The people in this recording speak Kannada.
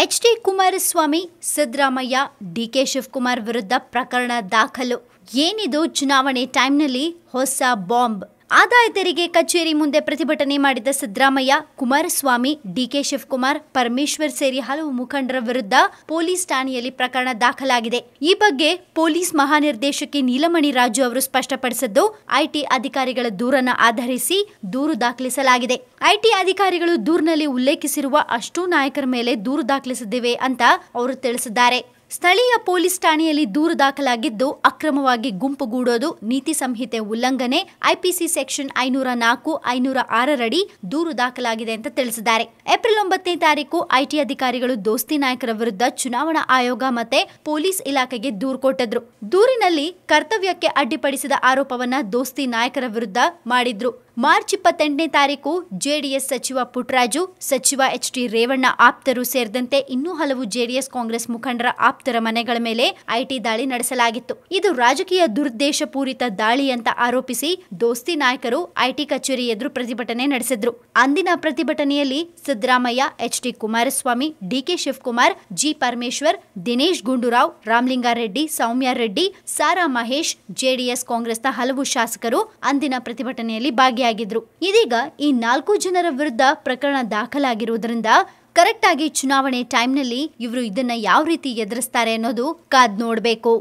H D Kumaraswamy Siddaramaiah D K Shivakumar ವಿರುದ್ಧ ಪ್ರಕರಣ ದಾಖಲು. ಏನಿದು ಚುನಾವಣೆ ಟೈಮ್ನಲ್ಲಿ ಹೊಸ ಬಾಂಬ್? ಆದಾಯ ತೆರಿಗೆ ಕಚೇರಿ ಮುಂದೆ ಪ್ರತಿಭಟನೆ ಮಾಡಿದ ಸಿದ್ದರಾಮಯ್ಯ, ಕುಮಾರಸ್ವಾಮಿ, ಡಿಕೆ ಶಿವಕುಮಾರ್, ಪರಮೇಶ್ವರ್ ಸೇರಿ ಹಲವು ಮುಖಂಡರ ವಿರುದ್ಧ ಪೊಲೀಸ್ ಠಾಣೆಯಲ್ಲಿ ಪ್ರಕರಣ ದಾಖಲಾಗಿದೆ. ಈ ಬಗ್ಗೆ ಪೊಲೀಸ್ ಮಹಾನಿರ್ದೇಶಕಿ ನೀಲಮಣಿ ರಾಜು ಅವರು ಸ್ಪಷ್ಟಪಡಿಸಿದ್ದು, ಐಟಿ ಅಧಿಕಾರಿಗಳ ದೂರನ್ನು ಆಧರಿಸಿ ದೂರು ದಾಖಲಿಸಲಾಗಿದೆ. ಐಟಿ ಅಧಿಕಾರಿಗಳು ದೂರಿನಲ್ಲಿ ಉಲ್ಲೇಖಿಸಿರುವ ಅಷ್ಟೂ ನಾಯಕರ ಮೇಲೆ ದೂರು ದಾಖಲಿಸಿದ್ದೇವೆ ಅಂತ ಅವರು ತಿಳಿಸಿದ್ದಾರೆ. ಸ್ಥಳೀಯ ಪೊಲೀಸ್ ಠಾಣೆಯಲ್ಲಿ ದೂರು ದಾಖಲಾಗಿದ್ದು ಅಕ್ರಮವಾಗಿ ಗುಂಪುಗೂಡೋದು ನೀತಿ ಸಂಹಿತೆ ಉಲ್ಲಂಘನೆ, ಐಪಿಸಿ ಸೆಕ್ಷನ್ ಐನೂರ ನಾಲ್ಕು, ಐನೂರ ಆರರಡಿ ದೂರು ದಾಖಲಾಗಿದೆ ಅಂತ ತಿಳಿಸಿದ್ದಾರೆ. ಏಪ್ರಿಲ್ ಒಂಬತ್ತನೇ ತಾರೀಕು ಐಟಿ ಅಧಿಕಾರಿಗಳು ದೋಸ್ತಿ ನಾಯಕರ ವಿರುದ್ಧ ಚುನಾವಣಾ ಆಯೋಗ ಮತ್ತೆ ಪೊಲೀಸ್ ಇಲಾಖೆಗೆ ದೂರು ಕೊಟ್ಟಿದ್ರು. ದೂರಿನಲ್ಲಿ ಕರ್ತವ್ಯಕ್ಕೆ ಅಡ್ಡಿಪಡಿಸಿದ ಆರೋಪವನ್ನ ದೋಸ್ತಿ ನಾಯಕರ ವಿರುದ್ಧ ಮಾಡಿದ್ರು. ಮಾರ್ಚ್ ಇಪ್ಪತ್ತೆಂಟನೇ ತಾರೀಕು ಜೆಡಿಎಸ್ ಸಚಿವ ಪುಟ್ರಾಜು, ಸಚಿವ ಎಚ್ ಟಿ ರೇವಣ್ಣ ಆಪ್ತರು ಸೇರಿದಂತೆ ಇನ್ನೂ ಹಲವು ಜೆಡಿಎಸ್ ಕಾಂಗ್ರೆಸ್ ಮುಖಂಡರ ಆಪ್ತರ ಮನೆಗಳ ಮೇಲೆ ಐಟಿ ದಾಳಿ ನಡೆಸಲಾಗಿತ್ತು. ಇದು ರಾಜಕೀಯ ದುರುದ್ದೇಶಪೂರಿತ ದಾಳಿ ಅಂತ ಆರೋಪಿಸಿ ದೋಸ್ತಿ ನಾಯಕರು ಐಟಿ ಕಚೇರಿ ಎದುರು ಪ್ರತಿಭಟನೆ ನಡೆಸಿದ್ರು. ಅಂದಿನ ಪ್ರತಿಭಟನೆಯಲ್ಲಿ Siddaramaiah H D Kumaraswamy, D K Shivakumar, G. Parameshwar, Dinesh Gundurao, Ramalinga Reddy, Soumya Reddy, Sara Mahesh, JDS ಕಾಂಗ್ರೆಸ್ನ ಹಲವು ಶಾಸಕರು ಅಂದಿನ ಪ್ರತಿಭಟನೆಯಲ್ಲಿ ಭಾಗಿಯಾಗಿದ್ರು ಇದೀಗ ಈ ನಾಲ್ಕು ಜನರ ವಿರುದ್ಧ ಪ್ರಕರಣ ದಾಖಲಾಗಿರುವುದರಿಂದ ಕರೆಕ್ಟ್ ಆಗಿ ಚುನಾವಣೆ ಟೈಮ್ನಲ್ಲಿ ಇವರು ಇದನ್ನ ಯಾವ ರೀತಿ ಎದುರಿಸ್ತಾರೆ ಅನ್ನೋದು ಕಾದ್ ನೋಡಬೇಕು.